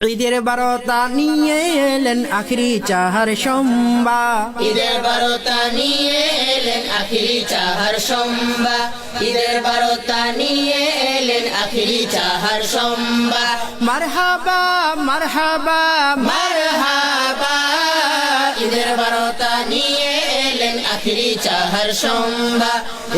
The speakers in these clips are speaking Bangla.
ঈদের বারতা নিয়ে এলেন আখরি চাহার সম্বা। ঈদের বারোতা নিয়ে এলেন আখরি চাহার সম্বা। ঈদের বারোতা নিয়ে এলেন আখরি চাহার সম্বা। মারহাবা মারহাবা। মারহাবা। ঈদের বারোতা নিয়ে এলেন আখিরি চাহার সম্বা।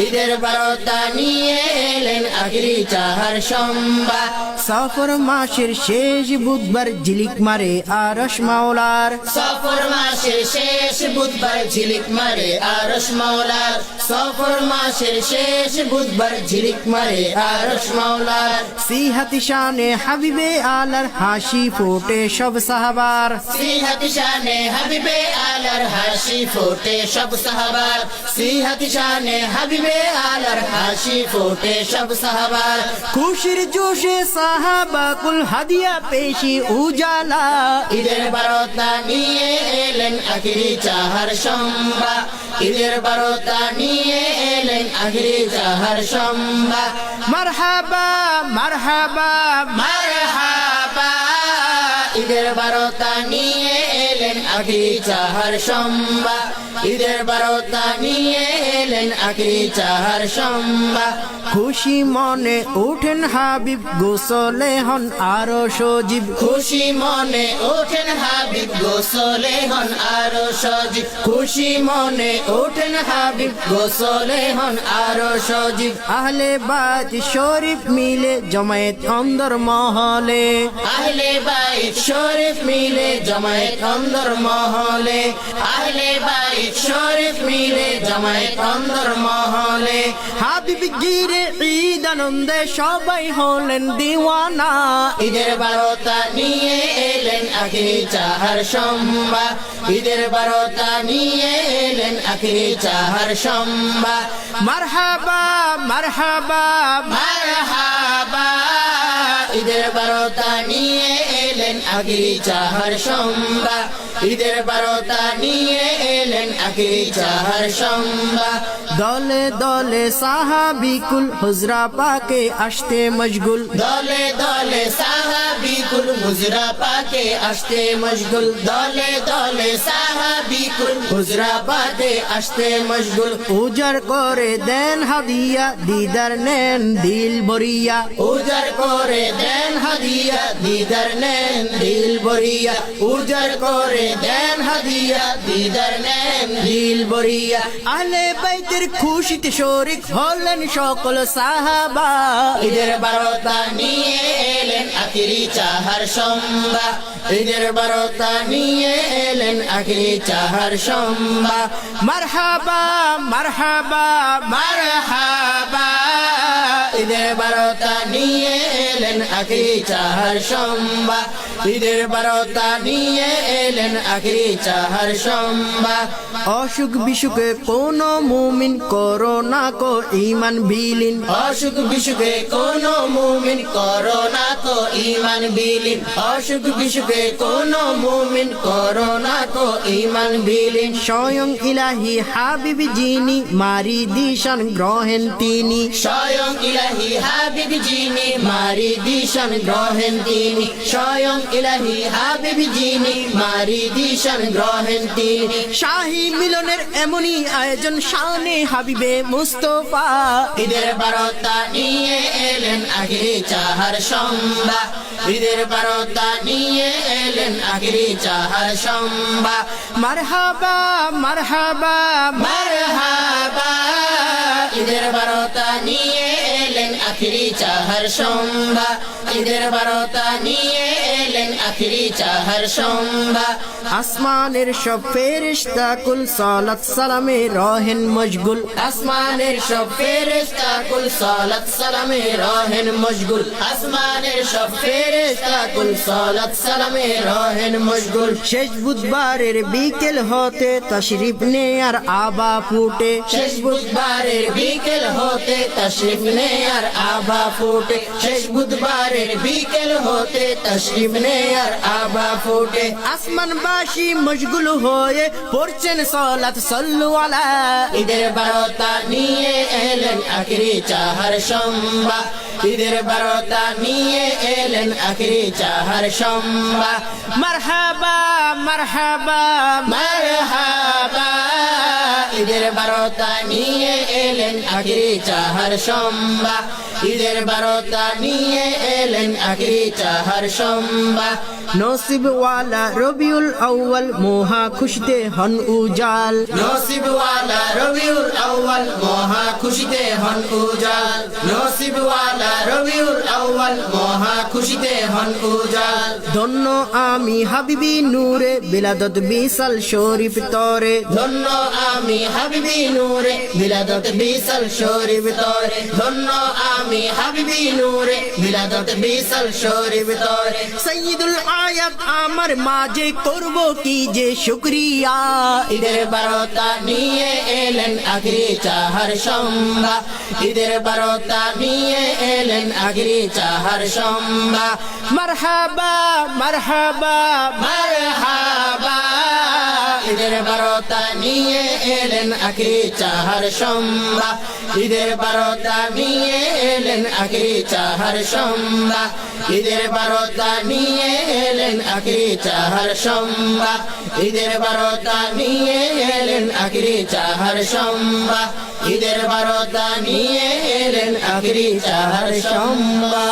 ঈদের বারোতা নিয়ে এলেন আখিরি চাহার সম্বা। সফর মাসের শেষ বুধবার ঝিলিক মারে আরস মাওলার। সফর মাসের শেষ বুধবার ঝিলিক মারে আরস মাওলার। সফর মাসের শেষ বুধবার ঝিলিক মারে আরস মাওলার। সিহাতি শানে হাবিবে আলার হাসি ফোটে সব সাহাবার। সিহাতি শানে হাবিবে আলার হাসি ফোটে সব সাহাবার। সিহাতি শানে হাবিবে আলার হাসি ফোটে সব সাহাবার। খুশির জোশে সাহাবা কুল হাদিয়া পেশি উজালা। ঈদের বারোতা নিয়ে এলেন আখিরি চাহার সম্বা। ঈদের বারোতা নিয়ে এলেন আখিরি চাহার সম্বা। মারহাবা মারহাবা। মারহাবা ঈদের বারোতা নিয়ে এলেন আখিরি চাহার সম্বা। ঈদের বারোতা নিয়ে এলেন আখিরি চাহার সম্বা। খুশি মনে উঠেন হাবিব গোসলে হন আরও সজীব। খুশি মনে ওঠেন হাবিব গোসলে হন আরও সজীব। খুশি মনে ওঠেন হাবিব গোসলে হন আরও সজীব। আহলে বাত শরীফ মিলে জমায়েত অন্দর মহলে। আহলে বাইত শরীফ মিলে জমায়েত অন্দর মহলে। আহলে বাইত শরীফ মিলে জমায়েত অন্দর মহলে। হাবিব গিরে ঈদ আনন্দে সবাই হলেন দিওয়ানা। ঈদের বারোতা নিয়ে এলেন আখিরি চাহার সম্বা। ঈদের বারোতা নিয়ে এলেন আখিরি চাহার সম্বা। মারহাবা মারহাবা মারহাবা। ঈদের বারোতা নিয়ে এলেন আখিরি চাহার সম্বা। ঈদের বারোতা নিয়ে এলেন আখিরি চাহার সম্বা দলে দলে সাহাবিকুল হুজরা পাকে আসতে মশগুল। দলে দলে সাহাবিকুল হুজরা পাকে আসতে মশগুল। দলে দলে সাহাবিকুল হুজরা পাকে আসতে মশগুল। উজার করে দেন হাদিয়া দিদার নেন দিল বরিয়া। উজার করে দেন হাদিয়া দিদার নেন দিল বরিয়া। উজার করে দেন হাদিয়া, দিদার নেন দিল বরিয়া আহলে বাইতের খুশিতে শরিক হলেন সকল সাহাবা। ঈদের বারোতা নিয়ে এলেন আখিরি চাহার সম্বা। ঈদের বারোতা নিয়ে এলেন আখিরি চাহার সম্বা। মারহাবা মারহাবা মারহাবা। ঈদের বারোতা নিয়ে এলেন আখিরি চাহার সম্বা। ঈদের বারোতা নিয়ে এলেন আখিরি চাহার সম্বা। অসুখ বিসুখে কোন মুমিন করোনা কো ইমান বিলীন। অসুখ বিসুখে কোন মুমিন করোনা তো ইমান বিলীন। অসুখ বিসুখে কোন মুমিন করোনা তো ইমান বিলীন। স্বয়ং ইলাহি হাবিব যিনি মারি দিশান গ্রহেন তিনি। স্বয়ং ইলাহি হাবিব যিনি মারি দিশান গ্রহেন তিনি। স্বয়ং ইলাহি হাবিব যিনি মারি দিশান গ্রহেন তিনি। শাহী মিলনের এমনই আয়োজন শানে হাবিবে মুস্তফা। ঈদের বারোতা নিয়ে এলেন আখিরি চাহার সম্বা। ঈদের বারোতা নিয়ে এলেন আখিরি চাহার সম্বা। মারহাবা মারহাবা। মারহাবা ঈদের বারোতা নিয়ে এলেন আখিরি চাহার সম্বা ঈদের বারোতা নিয়ে এলেন আখিরি চাহার সম্বা আসমানের সব ফেরিস্তা কুল সালাত সালামে রহেন মশগুল। আসমানের সব ফেরেশতা কুল সালাত সালামে রহেন মশগুল। আসমানের সব ফেরেশতা কুল সালাত সালামে রহেন মশগুল। শেষ বুধবারের বিকেল হতে তশরিফ নে আর আবা ফুটে। শেষ বুধবারের বিকেল হতে তশরিফ নে আর আভা ফুটে। শেষ বুধবারের বিকেল হতে নে মায়ার আভা ফুটে। আসমানবাসী মশগুল হয়ে পড়ছেন সলাত সল্লু আলা। ঈদের বারতা নিয়ে এলেন আখিরি চাহার সম্বা। ঈদের বারতা নিয়ে এলেন আখিরি চাহার সম্বা। মারহাবা মারহাবা মারহাবা। ঈদের বারোতা নিয়ে এলেন আগে চাহার সম্বা। ঈদের বারোতা নিয়ে এলেন আগে চাহার সম্বা। নসিবওয়ালা রবিউল আউয়াল মহা খুশিতে হন উজাল। নসিবওয়ালা রবিউল আউয়াল মহা খুশিতে হন উজাল। নসিবওয়ালা রবিউল আউয়াল মহা খুশিতে হন উজাল। ধন্য আমি হাবিবি নূরে বিলাদত বিশাল শরীফ তরে। ধন্য আমি হাবিবি নূরে বিলাদত বিশাল শরীফ তরে। ধন্য আমি হাবিবি নূরে বিলাদত বিশাল শরীফ তরে। সৈয়দুল আয়াত আমার মাঝে করব কি যে শুক্রিয়া? ঈদের বারতা নিয়ে এলেন আখিরি চাহার সম্বা ঈদের বারতা নিয়ে এলেন আখিরি চাহার সম্বা মারহাবা মারহাবা মারহাবা। ঈদের বারতা নিয়ে এলেন আখিরি চাহার সম্বা ঈদের বারতা নিয়ে এলেন আখিরি চাহার সম্বা ঈদের বারতা নিয়ে এলেন আখিরি চাহার সম্বা ঈদের বারতা নিয়ে এলেন আখিরি চাহার সম্বা ঈদের বারতা নিয়ে এলেন আখিরি চাহার সম্বা